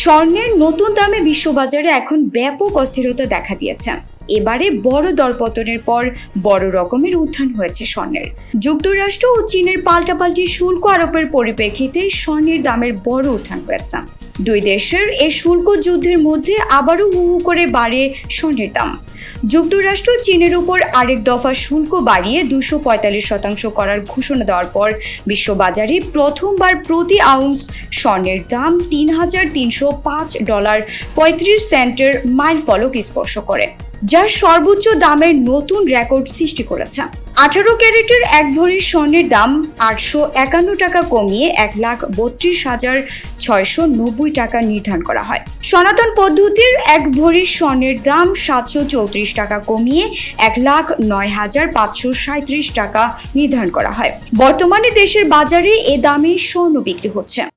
স্বর্ণের নতুন দামে বিশ্ববাজারে এখন ব্যাপক অস্থিরতা দেখা দিয়েছে। এবারে বড় দরপতনের পর বড় রকমের উত্থান হয়েছে স্বর্ণের। যুক্তরাষ্ট্র ও চীনের পাল্টাপাল্টি শুল্ক আরোপের পরিপ্রেক্ষিতে স্বর্ণের দামের বড় উত্থান হয়েছে। দুই দেশের এই শুল্ক যুদ্ধের মধ্যে আবারও হু হু করে বাড়ে স্বর্ণের দাম। যুক্তরাষ্ট্র চীনের উপর আরেক দফা শুল্ক বাড়িয়ে দুশো পঁয়তাল্লিশ শতাংশ করার ঘোষণা দেওয়ার পর বিশ্ববাজারে প্রথমবার প্রতি আউন্স স্বর্ণের দাম তিন হাজার তিনশো পাঁচ ডলার পঁয়ত্রিশ সেন্টের মাইল ফলক স্পর্শ করে। যা সর্বোচ্চ দামের নতুন রেকর্ড সৃষ্টি করেছে। আঠারো ক্যারেটের এক ভরি স্বর্ণের দাম আটশো একান্ন টাকা কমিয়ে এক লাখ বত্রিশ হাজার ছয়শো নব্বই টাকা নির্ধারণ করা হয়। সনাতন পদ্ধতির এক ভরি স্বর্ণের দাম সাতশো চৌত্রিশ টাকা কমিয়ে এক লাখ নয় হাজার পাঁচশো সাঁত্রিশ টাকা নির্ধারণ করা হয়। বর্তমানে দেশের বাজারে এ দামে স্বর্ণ বিক্রি হচ্ছে।